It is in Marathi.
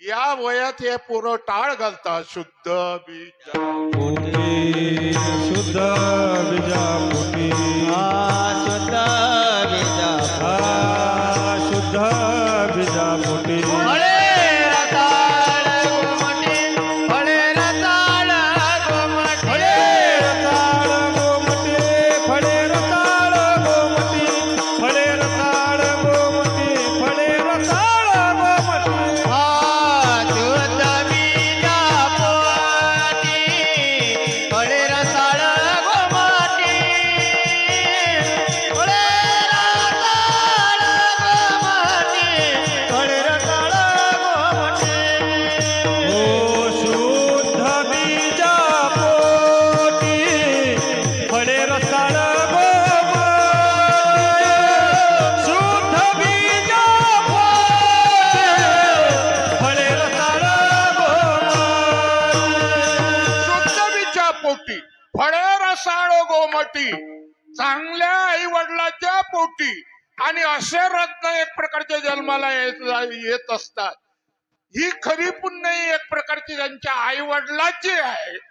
या वयात हे पोरं टाळ घालतात शुद्ध बीज. पोटी शुद्ध बीजा पोटी शुद्ध बीजा शुद्ध पोटी. फळे रसाळ गोमटी. चांगल्या आई वडिलांच्या पोटी. आणि असे रत्न एक प्रकारचे जन्माला येत येत असतात. ही खरी पुण्य एक प्रकारची त्यांच्या आई वडिलाची आहे.